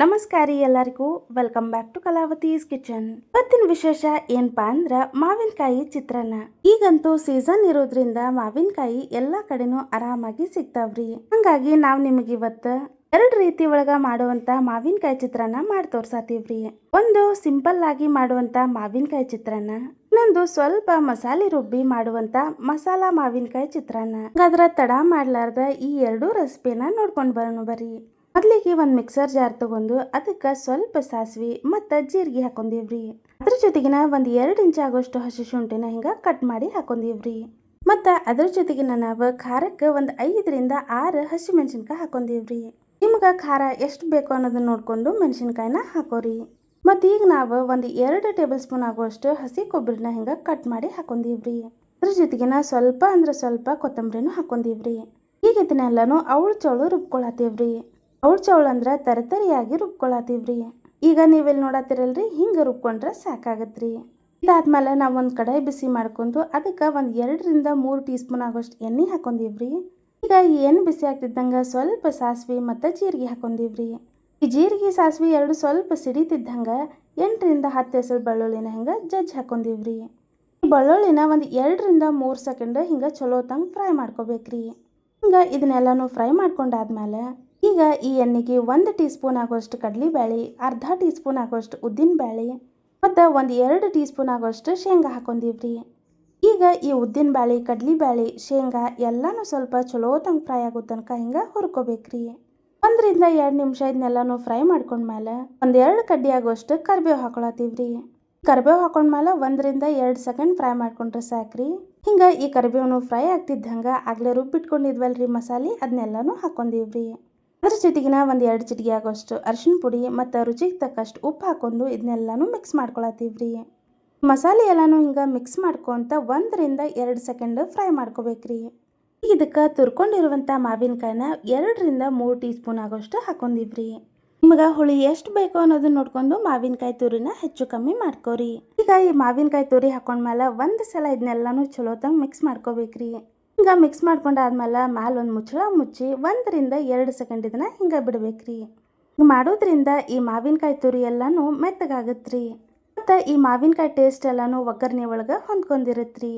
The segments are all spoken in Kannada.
ನಮಸ್ಕಾರ ಎಲ್ಲರಿಗೂ. Welcome back to Kalavathi's kitchen ಇವತ್ತಿನ ವಿಶೇಷ ಏನಪ್ಪಾ ಅಂದ್ರ ಮಾವಿನಕಾಯಿ ಚಿತ್ರಾನ್ನ. ಈಗಂತೂ ಸೀಸನ್ ಇರೋದ್ರಿಂದ ಮಾವಿನಕಾಯಿ ಎಲ್ಲಾ ಕಡೆನೂ ಆರಾಮಾಗಿ ಸಿಗ್ತಾವ್ರಿ. ಹಂಗಾಗಿ ನಾವ್ ನಿಮಗೆ ಇವತ್ತ ಎರಡ್ ರೀತಿ ಒಳಗ ಮಾಡುವಂತ ಮಾವಿನಕಾಯಿ ಚಿತ್ರಾನ್ನ ಮಾಡಿ ತೋರ್ಸಾತೀವ್ರಿ. ಒಂದು ಸಿಂಪಲ್ ಆಗಿ ಮಾಡುವಂತ ಮಾವಿನಕಾಯಿ ಚಿತ್ರಾನ್ನ. ಇನ್ನೊಂದು ಸ್ವಲ್ಪ ಮಸಾಲೆ ರುಬ್ಬಿ ಮಾಡುವಂತ ಮಸಾಲಾ ಮಾವಿನಕಾಯಿ ಚಿತ್ರಾನ್ನ. ಹಾಗಾದ್ರ ತಡ ಮಾಡ್ಲಾರ್ದ ಈ ಎರಡೂ ರೆಸಿಪಿನ ನೋಡ್ಕೊಂಡ್ ಬರೋಣ ಬರ್ರಿ. ಮೊದ್ಲಿಗೆ ಒಂದು ಮಿಕ್ಸರ್ ಜಾರ್ ತಗೊಂಡು ಅದಕ್ಕೆ ಸ್ವಲ್ಪ ಸಾಸಿವೆ ಮತ್ತು ಜೀರಿಗೆ ಹಾಕೊಂಡಿವ್ರಿ. ಅದ್ರ ಜೊತೆಗಿನ ಒಂದು ಎರಡು ಇಂಚ್ ಆಗೋಷ್ಟು ಹಸಿ ಶುಂಠಿನ ಹಿಂಗೆ ಕಟ್ ಮಾಡಿ ಹಾಕೊಂಡಿವ್ರಿ. ಮತ್ತು ಅದ್ರ ಜೊತೆಗಿನ ನಾವು ಖಾರಕ್ಕೆ ಒಂದು ಐದರಿಂದ ಆರು ಹಸಿ ಮೆಣಸಿನ್ಕಾಯಿ ಹಾಕೊಂಡಿವ್ರಿ. ನಿಮ್ಗೆ ಖಾರ ಎಷ್ಟು ಬೇಕು ಅನ್ನೋದನ್ನ ನೋಡಿಕೊಂಡು ಮೆಣಸಿನ್ಕಾಯಿನ ಹಾಕೋರಿ. ಮತ್ತು ಈಗ ನಾವು ಒಂದು ಎರಡು ಟೇಬಲ್ ಸ್ಪೂನ್ ಆಗುವಷ್ಟು ಹಸಿ ಕೊಬ್ಬರಿನ ಹಿಂಗೆ ಕಟ್ ಮಾಡಿ ಹಾಕೊಂಡಿವ್ರಿ. ಅದ್ರ ಜೊತೆಗಿನ ಸ್ವಲ್ಪ ಅಂದ್ರೆ ಸ್ವಲ್ಪ ಕೊತ್ತಂಬರಿನೂ ಹಾಕೊಂಡಿವ್ರಿ. ಈಗ ಇದನ್ನೆಲ್ಲನೂ ಅವಳು ಚೌಳು ರುಬ್ಕೊಳತೀವ್ರಿ ಅವಳ ಚೌಳ ಅಂದ್ರೆ ತರತರಿಯಾಗಿ ರುಬ್ಕೊಳತೀವ್ರಿ. ಈಗ ನೀವೆಲ್ಲಿ ನೋಡತ್ತೀರಲ್ರಿ ಹಿಂಗೆ ರುಬ್ಕೊಂಡ್ರೆ ಸಾಕಾಗತ್ರಿ. ಇದಾದ್ಮೇಲೆ ನಾವು ಒಂದು ಕಡಾಯಿ ಬಿಸಿ ಮಾಡ್ಕೊಂಡು ಅದಕ್ಕೆ ಒಂದು ಎರಡರಿಂದ ಮೂರು ಟೀ ಸ್ಪೂನ್ ಆಗೋಷ್ಟು ಎಣ್ಣೆ ಹಾಕೊಂಡಿವ್ರಿ. ಈಗ ಏನು ಬಿಸಿ ಆಗ್ತಿದ್ದಂಗೆ ಸ್ವಲ್ಪ ಸಾಸಿವೆ ಮತ್ತು ಜೀರಿಗೆ ಹಾಕೊಂಡೀವ್ರಿ. ಈ ಜೀರಿಗೆ, ಸಾಸಿವೆ ಎರಡು ಸ್ವಲ್ಪ ಸಿಡಿತಿದ್ದಂಗೆ ಎಂಟರಿಂದ ಹತ್ತು ಹೆಸರು ಬೆಳ್ಳುಳ್ಳಿನ ಹಿಂಗೆ ಜಜ್ಜಿ ಹಾಕೊಂಡೀವ್ರಿ. ಈ ಬೆಳ್ಳುಳ್ಳಿನ ಒಂದು ಎರಡರಿಂದ ಮೂರು ಸೆಕೆಂಡ್ ಹಿಂಗೆ ಚಲೋ ತಂಗೆ ಫ್ರೈ ಮಾಡ್ಕೋಬೇಕ್ರಿ. ಹಿಂಗೆ ಇದನ್ನೆಲ್ಲನೂ ಫ್ರೈ ಮಾಡ್ಕೊಂಡಾದ್ಮೇಲೆ ಈಗ ಈ ಎಣ್ಣೆಗೆ ಒಂದು ಟೀ ಸ್ಪೂನ್ ಆಗುವಷ್ಟು ಕಡಲೆಬೇಳೆ ಅರ್ಧ ಟೀ ಸ್ಪೂನ್ ಉದ್ದಿನ ಉದ್ದಿನಬೇಳೆ ಮತ್ತು ಒಂದು ಎರಡು ಟೀ ಸ್ಪೂನ್ ಆಗುವಷ್ಟು ಶೇಂಗಾ ಹಾಕೊಂಡಿವ್ರಿ. ಈಗ ಈ ಉದ್ದಿನಬೇಳೆ ಕಡಲೆಬೇಳೆ ಶೇಂಗಾ ಎಲ್ಲನೂ ಸ್ವಲ್ಪ ಚಲೋ ತಂಗೆ ಫ್ರೈ ಆಗೋ ತನಕ ಹಿಂಗೆ ಹುರ್ಕೋಬೇಕ್ರಿ. ಒಂದರಿಂದ ಎರಡು ನಿಮಿಷ ಇದನ್ನೆಲ್ಲನೂ ಫ್ರೈ ಮಾಡ್ಕೊಂಡ್ಮೇಲೆ ಒಂದು ಎರಡು ಕಡ್ಡಿ ಆಗುವಷ್ಟು ಕರಿಬೇವು ಹಾಕೊಳತ್ತೀವ್ರಿ. ಕರಿಬೇವು ಹಾಕೊಂಡ್ಮೇಲೆ ಒಂದರಿಂದ ಎರಡು ಸೆಕೆಂಡ್ ಫ್ರೈ ಮಾಡ್ಕೊಂಡ್ರೆ ಸಾಕ್ರಿ. ಹಿಂಗೆ ಈ ಕರಿಬೇವನು ಫ್ರೈ ಆಗ್ತಿದ್ದಂಗೆ ಆಗಲೇ ರುಬ್ಬಿಟ್ಕೊಂಡಿದ್ವಲ್ರಿ ಮಸಾಲೆ ಅದನ್ನೆಲ್ಲನೂ ಹಾಕೊಂಡೀವ್ರಿ. ಅದ್ರ ಜೊತೆಗಿನ ಒಂದು ಎರಡು ಚಿಟಿಕೆ ಆಗೋಷ್ಟು ಅರಿಶಿನ ಪುಡಿ ಮತ್ತು ರುಚಿಗೆ ತಕ್ಕಷ್ಟು ಉಪ್ಪು ಹಾಕೊಂಡು ಇದನ್ನೆಲ್ಲನೂ ಮಿಕ್ಸ್ ಮಾಡ್ಕೊಳತ್ತೀವ್ರಿ. ಮಸಾಲೆ ಎಲ್ಲನೂ ಹಿಂಗೆ ಮಿಕ್ಸ್ ಮಾಡ್ಕೊತ ಒಂದರಿಂದ ಎರಡು ಸೆಕೆಂಡ್ ಫ್ರೈ ಮಾಡ್ಕೋಬೇಕ್ರಿ. ಇದಕ್ಕೆ ತುರ್ಕೊಂಡಿರುವಂಥ ಮಾವಿನಕಾಯಿನ ಎರಡರಿಂದ ಮೂರು ಟೀ ಸ್ಪೂನ್ ಆಗೋಷ್ಟು ಹಾಕೊಂಡಿವ್ರಿ. ನಿಮ್ಗೆ ಹುಳಿ ಎಷ್ಟು ಬೇಕು ಅನ್ನೋದನ್ನ ನೋಡ್ಕೊಂಡು ಮಾವಿನಕಾಯಿ ತುರಿನ ಹೆಚ್ಚು ಕಮ್ಮಿ ಮಾಡ್ಕೋರಿ. ಈಗ ಈ ಮಾವಿನಕಾಯಿ ತುರಿ ಹಾಕೊಂಡ್ಮೇಲೆ ಒಂದು ಸಲ ಇದನ್ನೆಲ್ಲನೂ ಚಲೋ ತಂಗ ಮಿಕ್ಸ್ ಮಾಡ್ಕೋಬೇಕ್ರಿ. ಹಿಂಗೆ ಮಿಕ್ಸ್ ಮಾಡ್ಕೊಂಡಾದ್ಮೇಲೆ ಒಂದು ಮುಚ್ಚಳ ಮುಚ್ಚಿ ಒಂದರಿಂದ ಎರಡು ಸೆಕೆಂಡ್ ಇದನ್ನು ಹಿಂಗೆ ಬಿಡಬೇಕ್ರಿ. ಹಿಂಗೆ ಮಾಡೋದ್ರಿಂದ ಈ ಮಾವಿನಕಾಯಿ ತುರಿ ಎಲ್ಲನೂ ರೀ ಮತ್ತು ಈ ಮಾವಿನಕಾಯಿ ಟೇಸ್ಟ್ ಎಲ್ಲನೂ ಒಗ್ಗರಣೆ ಒಳಗೆ ಹೊಂದ್ಕೊಂಡಿರತ್ರಿ.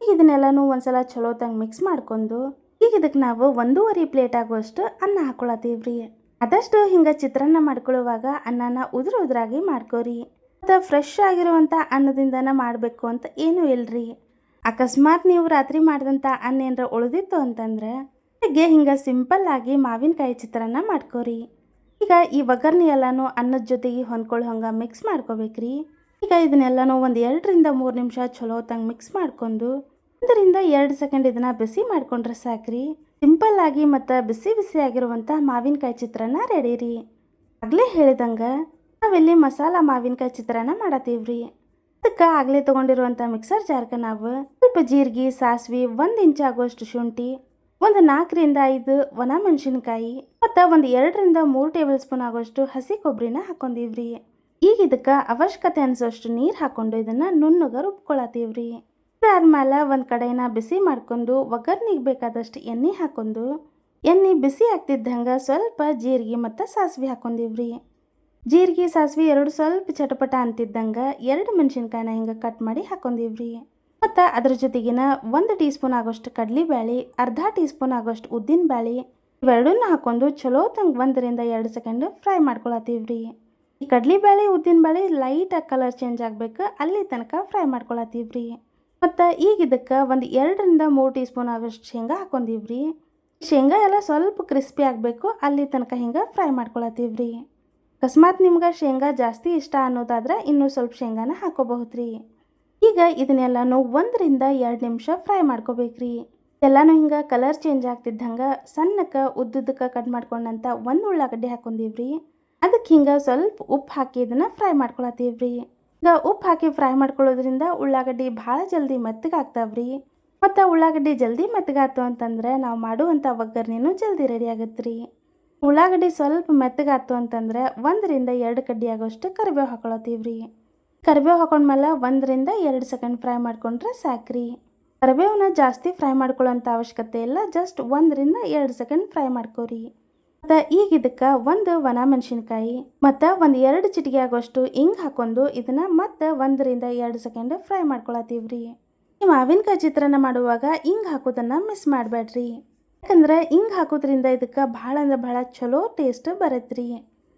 ಈಗ ಇದನ್ನೆಲ್ಲನೂ ಒಂದ್ಸಲ ಚಲೋ ತಂಗೆ ಮಿಕ್ಸ್ ಮಾಡ್ಕೊಂಡು ಈಗ ಇದಕ್ಕೆ ನಾವು ಒಂದೂವರೆ ಪ್ಲೇಟ್ ಆಗುವಷ್ಟು ಅನ್ನ ಹಾಕೊಳತ್ತೀವ್ರಿ ಆದಷ್ಟು ಹಿಂಗೆ ಚಿತ್ರಾನ್ನ ಮಾಡ್ಕೊಳ್ಳುವಾಗ ಅನ್ನನ ಉದುರು ಉದುರಾಗಿ ಮಾಡ್ಕೋರಿ. ಮತ್ತು ಫ್ರೆಶ್ ಆಗಿರುವಂಥ ಅನ್ನದಿಂದನ ಮಾಡಬೇಕು ಅಂತ ಏನೂ ಇಲ್ರಿ. ಅಕಸ್ಮಾತ್ ನೀವು ರಾತ್ರಿ ಮಾಡಿದಂಥ ಅನ್ನ ಏನಾರ ಉಳಿದಿತ್ತು ಅಂತಂದ್ರೆ ಹೀಗೆ ಹಿಂಗೆ ಸಿಂಪಲ್ ಆಗಿ ಮಾವಿನಕಾಯಿ ಚಿತ್ರಾನ್ನ ಮಾಡ್ಕೋರಿ. ಈಗ ಈ ಒಗ್ಗರಣೆ ಎಲ್ಲನೂ ಅನ್ನದ ಜೊತೆಗೆ ಹೊಂದ್ಕೊಳ್ಳೋ ಹಂಗೆ ಮಿಕ್ಸ್ ಮಾಡ್ಕೋಬೇಕ್ರಿ. ಈಗ ಇದನ್ನೆಲ್ಲನೂ ಒಂದು ಎರಡರಿಂದ ಮೂರು ನಿಮಿಷ ಚಲೋ ತಂಗೆ ಮಿಕ್ಸ್ ಮಾಡ್ಕೊಂಡು, ಒಂದರಿಂದ ಎರಡು ಸೆಕೆಂಡ್ ಇದನ್ನ ಬಿಸಿ ಮಾಡ್ಕೊಂಡ್ರೆ ಸಾಕ್ರಿ. ಸಿಂಪಲ್ ಆಗಿ ಮತ್ತು ಬಿಸಿ ಬಿಸಿ ಆಗಿರುವಂಥ ಮಾವಿನಕಾಯಿ ಚಿತ್ರಾನ್ನ ರೆಡಿ ರೀ ಆಗಲೇ ಹೇಳಿದಂಗೆ, ನಾವಿಲ್ಲಿ ಮಸಾಲ ಮಾವಿನಕಾಯಿ ಚಿತ್ರಾನ್ನ ಮಾಡತ್ತೀವ್ರಿ ಅದಕ್ಕೆ ಆಗಲೇ ತೊಗೊಂಡಿರುವಂಥ ಮಿಕ್ಸರ್ ಜಾರ್ಗೆ ನಾವು ಸ್ವಲ್ಪ ಜೀರಿಗೆ, ಸಾಸಿವೆ ಒಂದು ಇಂಚ್ ಆಗುವಷ್ಟು ಶುಂಠಿ, ಒಂದು ನಾಲ್ಕರಿಂದ ಐದು ಒಣ ಮೆಣಸಿನ್ಕಾಯಿ ಮತ್ತು ಒಂದು ಎರಡರಿಂದ ಮೂರು ಟೇಬಲ್ ಸ್ಪೂನ್ ಆಗುವಷ್ಟು ಹಸಿ ಕೊಬ್ಬರಿನ ಹಾಕೊಂಡಿವ್ರಿ. ಈಗ ಇದಕ್ಕೆ ಅವಶ್ಯಕತೆ ಅನಿಸೋಷ್ಟು ನೀರು ಹಾಕ್ಕೊಂಡು ಇದನ್ನು ನುಣ್ಣಗೆ ರುಬ್ಕೊಳತ್ತೀವ್ರಿ. ಇದಾದ್ಮೇಲೆ ಒಂದು ಕಡೆನ ಬಿಸಿ ಮಾಡ್ಕೊಂಡು ಒಗ್ಗರ್ನಿಗೆ ಬೇಕಾದಷ್ಟು ಎಣ್ಣೆ ಹಾಕೊಂಡು ಎಣ್ಣೆ ಬಿಸಿ ಆಗ್ತಿದ್ದಂಗೆ ಸ್ವಲ್ಪ ಜೀರಿಗೆ ಮತ್ತು ಸಾಸಿವೆ ಹಾಕೊಂಡಿವ್ರಿ. ಜೀರಿಗೆ, ಸಾಸಿವೆ ಎರಡು ಸ್ವಲ್ಪ ಚಟಪಟ ಅಂತಿದ್ದಂಗೆ ಎರಡು ಮೆಣಸಿನ್ಕಾಯಿನ ಹಿಂಗೆ ಕಟ್ ಮಾಡಿ ಹಾಕೊಂಡಿವ್ರಿ ಮತ್ತು ಅದ್ರ ಜೊತೆಗಿನ ಒಂದು ಟೀ ಸ್ಪೂನ್ ಆಗೋಷ್ಟು ಕಡಲೆಬೇಳೆ ಅರ್ಧ ಟೀ ಸ್ಪೂನ್ ಆಗೋಷ್ಟು ಉದ್ದಿನಬೇಳೆ ಇವೆರಡನ್ನ ಹಾಕೊಂಡು ಚಲೋ ತಂಗೆ ಒಂದರಿಂದ ಎರಡು ಸೆಕೆಂಡ್ ಫ್ರೈ ಮಾಡ್ಕೊಳತ್ತೀವ್ರಿ. ಈ ಉದ್ದಿನ ಉದ್ದಿನಬೇಳೆ ಲೈಟಾಗಿ ಕಲರ್ ಚೇಂಜ್ ಆಗಬೇಕು ಅಲ್ಲಿ ತನಕ ಫ್ರೈ ಮಾಡ್ಕೊಳತ್ತೀವ್ರಿ. ಮತ್ತು ಈಗ ಇದಕ್ಕೆ ಒಂದು ಎರಡರಿಂದ ಮೂರು ಟೀ ಸ್ಪೂನ್ ಆಗೋಷ್ಟು ಶೇಂಗಾ ಹಾಕೊಂಡಿವ್ರಿ ಶೇಂಗಾ ಎಲ್ಲ ಸ್ವಲ್ಪ ಕ್ರಿಸ್ಪಿ ಆಗಬೇಕು ಅಲ್ಲಿ ತನಕ ಹಿಂಗೆ ಫ್ರೈ ಮಾಡ್ಕೊಳತ್ತೀವ್ರಿ. ಅಕಸ್ಮಾತ್ ನಿಮ್ಗೆ ಶೇಂಗಾ ಜಾಸ್ತಿ ಇಷ್ಟ ಅನ್ನೋದಾದ್ರೆ ಇನ್ನೂ ಸ್ವಲ್ಪ ಶೇಂಗಾನ ಹಾಕೋಬಹುದ್ರಿ. ಈಗ ಇದನ್ನೆಲ್ಲನೂ ಒಂದರಿಂದ ಎರಡು ನಿಮಿಷ ಫ್ರೈ ಮಾಡ್ಕೋಬೇಕ್ರಿ. ಎಲ್ಲನೂ ಹಿಂಗೆ ಕಲರ್ ಚೇಂಜ್ ಆಗ್ತಿದ್ದಂಗೆ ಸಣ್ಣಕ್ಕೆ ಉದ್ದುದ್ದಕ್ಕೆ ಕಟ್ ಮಾಡ್ಕೊಂಡಂತ ಒಂದು ಉಳ್ಳಾಗಡ್ಡಿ ಹಾಕೊಂಡಿವ್ರಿ. ಅದಕ್ಕೆ ಹಿಂಗೆ ಸ್ವಲ್ಪ ಉಪ್ಪು ಹಾಕಿ ಇದನ್ನು ಫ್ರೈ ಮಾಡ್ಕೊಳತ್ತೀವ್ರಿ. ಈಗ ಉಪ್ಪು ಹಾಕಿ ಫ್ರೈ ಮಾಡ್ಕೊಳ್ಳೋದ್ರಿಂದ ಉಳ್ಳಾಗಡ್ಡಿ ಭಾಳ ಜಲ್ದಿ ಮೆತ್ತಗಾಗ್ತಾವ್ರಿ ಮತ್ತು ಉಳ್ಳಾಗಡ್ಡಿ ಜಲ್ದಿ ಮೆತ್ತಗಾತು ಅಂತಂದ್ರೆ ನಾವು ಮಾಡುವಂಥ ಒಗ್ಗರಣೆನೂ ಜಲ್ದಿ ರೆಡಿ ಆಗತ್ರಿ. ಉಳ್ಳಾಗಡ್ಡಿ ಸ್ವಲ್ಪ ಮೆತ್ತಗಾತು ಅಂತಂದ್ರೆ ಒಂದರಿಂದ ಎರಡು ಕಡ್ಡಿ ಆಗೋಷ್ಟು ಕರಿಬೇವು ಹಾಕೊಳತ್ತೀವ್ರಿ ಕರಿಬೇವು ಹಾಕೊಂಡ್ಮೇಲೆ ಒಂದರಿಂದ ಎರಡು ಸೆಕೆಂಡ್ ಫ್ರೈ ಮಾಡ್ಕೊಂಡ್ರೆ ಸಾಕ್ರಿ. ಕರಿಬೇವನ್ನ ಜಾಸ್ತಿ ಫ್ರೈ ಮಾಡ್ಕೊಳ್ಳೋಂಥ ಅವಶ್ಯಕತೆ ಇಲ್ಲ ಜಸ್ಟ್ ಒಂದರಿಂದ ಎರಡು ಸೆಕೆಂಡ್ ಫ್ರೈ ಮಾಡ್ಕೋರಿ. ಮತ್ತು ಈಗ ಇದಕ್ಕೆ ಒಂದು ಒಣ ಮೆಣಸಿನ್ಕಾಯಿ, ಮತ್ತು ಒಂದು ಎರಡು ಚಿಟಿಕೆ ಆಗೋಷ್ಟು ಹಿಂಗೆ ಹಾಕೊಂಡು ಇದನ್ನು ಮತ್ತೆ ಒಂದರಿಂದ ಎರಡು ಸೆಕೆಂಡ್ ಫ್ರೈ ಮಾಡ್ಕೊಳತ್ತೀವ್ರಿ. ಈ ಮಾವಿನಕಾಯಿ ಚಿತ್ರಾನ್ನ ಮಾಡುವಾಗ ಹಿಂಗೆ ಹಾಕೋದನ್ನು ಮಿಸ್ ಮಾಡಬೇಡ್ರಿ ಯಾಕಂದ್ರೆ ಹಿಂಗೆ ಹಾಕೋದ್ರಿಂದ ಇದಕ್ಕೆ ಭಾಳ ಅಂದ್ರೆ ಭಾಳ ಚಲೋ ಟೇಸ್ಟ್ ಬರತ್ರಿ.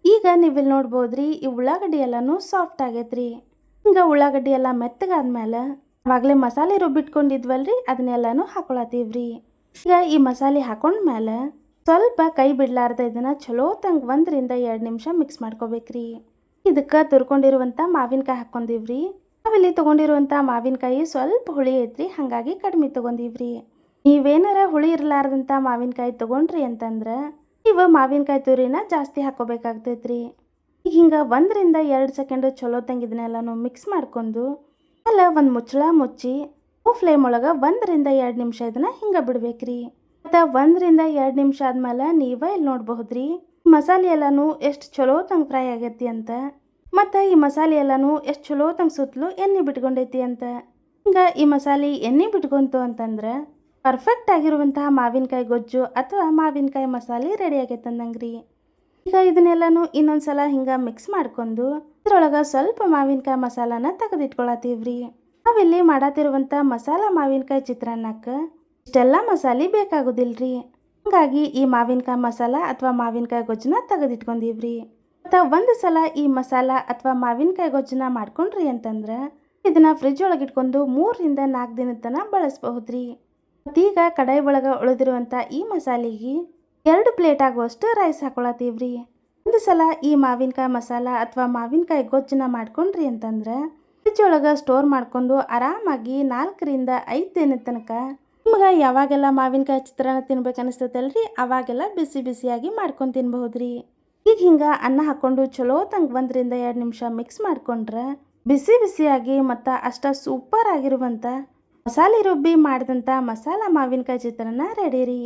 ಈಗ ನೀವಿಲ್ಲಿ ನೋಡ್ಬೋದ್ರಿ, ಈ ಉಳ್ಳಾಗಡ್ಡಿ ಎಲ್ಲಾನು ಸಾಫ್ಟ್ ಆಗೈತ್ರಿ. ಹಿಂಗೆ ಉಳ್ಳಾಗಡ್ಡಿ ಎಲ್ಲ ಮೆತ್ತಗಾದ್ಮೇಲೆ ಆವಾಗಲೇ ಮಸಾಲೆ ರುಬ್ಬಿಟ್ಕೊಂಡಿದ್ವಲ್ರಿ ಅದನ್ನೆಲ್ಲಾನು ಹಾಕೊಳತ್ತೀವ್ರಿ. ಈಗ ಈ ಮಸಾಲೆ ಹಾಕೊಂಡ್ಮೇಲೆ ಸ್ವಲ್ಪ ಕೈ ಬಿಡ್ಲಾರ್ದ ಇದನ್ನ ಚಲೋ ತಂಗ ಒಂದರಿಂದ ಎರಡು ನಿಮಿಷ ಮಿಕ್ಸ್ ಮಾಡ್ಕೋಬೇಕ್ರಿ. ಇದಕ್ಕೆ ತುರ್ಕೊಂಡಿರುವಂಥ ಮಾವಿನಕಾಯಿ ಹಾಕೊಂಡಿವ್ರಿ ನಾವಿಲ್ಲಿ ತೊಗೊಂಡಿರುವಂಥ ಮಾವಿನಕಾಯಿ ಸ್ವಲ್ಪ ಹುಳಿ ಐತ್ರಿ, ಹಾಗಾಗಿ ಕಡಿಮೆ ತೊಗೊಂಡಿವ್ರಿ. ನೀವೇನಾರ ಹುಳಿ ಇರಲಾರ್ದಂಥ ಮಾವಿನಕಾಯಿ ತೊಗೊಂಡ್ರಿ ಅಂತಂದ್ರೆ ನೀವು ಮಾವಿನಕಾಯಿ ತುರಿನ ಜಾಸ್ತಿ ಹಾಕೋಬೇಕಾಗ್ತೈತ್ರಿ ಈಗ ಹಿಂಗೆ ಒಂದರಿಂದ ಎರಡು ಸೆಕೆಂಡ್ ಚಲೋ ತಂಗ ಇದನ್ನೆಲ್ಲನೂ ಮಿಕ್ಸ್ ಮಾಡ್ಕೊಂಡು ಅಲ್ಲ ಒಂದು ಮುಚ್ಚಳ ಮುಚ್ಚಿ ಫ್ಲೇಮ್ ಒಳಗೆ ಒಂದರಿಂದ ಎರಡು ನಿಮಿಷ ಇದನ್ನ ಹಿಂಗೆ ಬಿಡ್ಬೇಕ್ರಿ. ಮತ್ತು ಒಂದರಿಂದ ಎರಡು ನಿಮಿಷ ಆದ್ಮೇಲೆ ನೀವೇ ಇಲ್ಲಿ ನೋಡಬಹುದ್ರಿ? ಮಸಾಲೆ ಎಲ್ಲಾನು ಎಷ್ಟು ಚಲೋ ತಂಗ ಫ್ರೈ ಆಗೈತಿ ಅಂತ. ಮತ್ತು ಈ ಮಸಾಲೆ ಎಲ್ಲಾನು ಎಷ್ಟು ಚಲೋ ತಂಗ ಸುತ್ತಲೂ ಎಣ್ಣೆ ಬಿಟ್ಕೊಂಡೈತಿ ಅಂತ. ಹಿಂಗೆ ಈ ಮಸಾಲೆ ಎಣ್ಣೆ ಬಿಟ್ಕೊಂತು ಅಂತಂದ್ರೆ ಪರ್ಫೆಕ್ಟ್ ಆಗಿರುವಂತಹ ಮಾವಿನಕಾಯಿ ಗೊಜ್ಜು ಅಥವಾ ಮಾವಿನಕಾಯಿ ಮಸಾಲೆ ರೆಡಿ ಆಗೈತೆ ಅಂದಂಗ್ರಿ ಈಗ ಇದನ್ನೆಲ್ಲನೂ ಇನ್ನೊಂದ್ಸಲ ಹಿಂಗೆ ಮಿಕ್ಸ್ ಮಾಡ್ಕೊಂಡು ಇದ್ರೊಳಗೆ ಸ್ವಲ್ಪ ಮಾವಿನಕಾಯಿ ಮಸಾಲಾನ ತೆಗೆದಿಟ್ಕೊಳತ್ತೀವ್ರಿ ನಾವಿಲ್ಲಿ ಮಾಡತ್ತಿರುವಂಥ ಮಸಾಲಾ ಮಾವಿನಕಾಯಿ ಚಿತ್ರಾನ್ನಕ್ಕೆ ಇಷ್ಟೆಲ್ಲ ಮಸಾಲೆ ಬೇಕಾಗೋದಿಲ್ರಿ. ಹಾಗಾಗಿ ಈ ಮಾವಿನಕಾಯಿ ಮಸಾಲ ಅಥವಾ ಮಾವಿನಕಾಯಿ ಗೊಜ್ಜನ್ನ ತೆಗೆದಿಟ್ಕೊಂಡೀವ್ರಿ. ಮತ್ತು ಒಂದು ಸಲ ಈ ಮಸಾಲ ಅಥವಾ ಮಾವಿನಕಾಯಿ ಗೊಜ್ಜನ್ನ ಮಾಡ್ಕೊಂಡ್ರಿ ಅಂತಂದ್ರೆ ಇದನ್ನ ಫ್ರಿಜ್ ಒಳಗಿಟ್ಕೊಂಡು ಮೂರರಿಂದ ನಾಲ್ಕು ದಿನದ ತನಕ ಬಳಸಬಹುದ್ರಿ. ಮತ್ತೀಗ ಕಡಾಯಿ ಒಳಗೆ ಉಳಿದಿರುವಂಥ ಈ ಮಸಾಲೆಗೆ ಎರಡು ಪ್ಲೇಟ್ ಆಗುವಷ್ಟು ರೈಸ್ ಹಾಕೊಳತ್ತೀವ್ರಿ ಒಂದು ಸಲ ಈ ಮಾವಿನಕಾಯಿ ಮಸಾಲ ಅಥವಾ ಮಾವಿನಕಾಯಿ ಗೊಜ್ಜನ್ನ ಮಾಡ್ಕೊಂಡ್ರಿ ಅಂತಂದ್ರೆ ಫ್ರಿಜ್ ಒಳಗೆ ಸ್ಟೋರ್ ಮಾಡ್ಕೊಂಡು ಆರಾಮಾಗಿ ನಾಲ್ಕರಿಂದ ಐದು ದಿನದ ತನಕ ನಿಮ್ಗೆ ಯಾವಾಗೆಲ್ಲ ಮಾವಿನಕಾಯಿ ಚಿತ್ರಾನ್ನ ತಿನ್ಬೇಕು ಅನಿಸ್ತೈತಲ್ರಿ, ಅವಾಗೆಲ್ಲ ಬಿಸಿ ಬಿಸಿಯಾಗಿ ಮಾಡ್ಕೊಂಡು ತಿನ್ಬಹುದ್ರಿ. ಈಗ ಹಿಂಗೆ ಅನ್ನ ಹಾಕ್ಕೊಂಡು ಚಲೋ ತಂಗ ಒಂದರಿಂದ ಎರಡು ನಿಮಿಷ ಮಿಕ್ಸ್ ಮಾಡ್ಕೊಂಡ್ರೆ ಬಿಸಿ ಬಿಸಿಯಾಗಿ ಮತ್ತು ಅಷ್ಟ ಸೂಪರ್ ಆಗಿರುವಂಥ ಮಸಾಲೆ ರುಬ್ಬಿ ಮಾಡಿದಂಥ ಮಸಾಲ ಮಾವಿನಕಾಯಿ ಚಿತ್ರಾನ್ನ ರೆಡಿ ರೀ.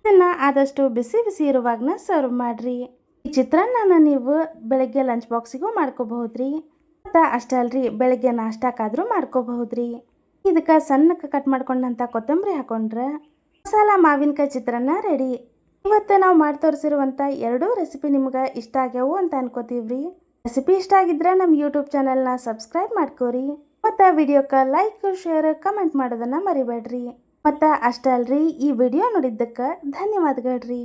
ಇದನ್ನು ಆದಷ್ಟು ಬಿಸಿ ಬಿಸಿ ಇರುವಾಗನ ಸರ್ವ್ ಮಾಡಿರಿ. ಈ ಚಿತ್ರಾನ್ನ ನೀವು ಬೆಳಗ್ಗೆ ಲಂಚ್ ಬಾಕ್ಸಿಗೂ ಮಾಡ್ಕೋಬಹುದ್ರಿ. ಮತ್ತು ಅಷ್ಟೇ ಅಲ್ರಿ, ಬೆಳಗ್ಗೆ ನಾಷ್ಟಕ್ಕಾದರೂ ಮಾಡ್ಕೋಬಹುದ್ರಿ. ಇದಕ್ಕೆ ಸಣ್ಣಕ್ಕೆ ಕಟ್ ಮಾಡ್ಕೊಂಡಂಥ ಕೊತ್ತಂಬರಿ ಹಾಕೊಂಡ್ರೆ ಮಸಾಲ ಮಾವಿನಕಾಯಿ ಚಿತ್ರಾನ್ನ ರೆಡಿ ಇವತ್ತು ನಾವು ಮಾಡಿ ತೋರಿಸಿರುವಂಥ ಎರಡೂ ರೆಸಿಪಿ ನಿಮ್ಗೆ ಇಷ್ಟ ಆಗ್ಯಾವು ಅಂತ ಅನ್ಕೋತೀವ್ರಿ. ರೆಸಿಪಿ ಇಷ್ಟ ಆಗಿದ್ರೆ ನಮ್ಮ ಯೂಟ್ಯೂಬ್ ಚಾನಲ್ನ ಸಬ್ಸ್ಕ್ರೈಬ್ ಮಾಡ್ಕೋರಿ. ಮತ್ತು ವಿಡಿಯೋಕ್ಕೆ ಲೈಕ್ ಶೇರ್ ಕಮೆಂಟ್ ಮಾಡೋದನ್ನು ಮರಿಬೇಡ್ರಿ. ಮತ್ತು ಅಷ್ಟೇ ಅಲ್ರಿ ಈ ವಿಡಿಯೋ ನೋಡಿದ್ದಕ್ಕೆ ಧನ್ಯವಾದಗಳ್ರಿ.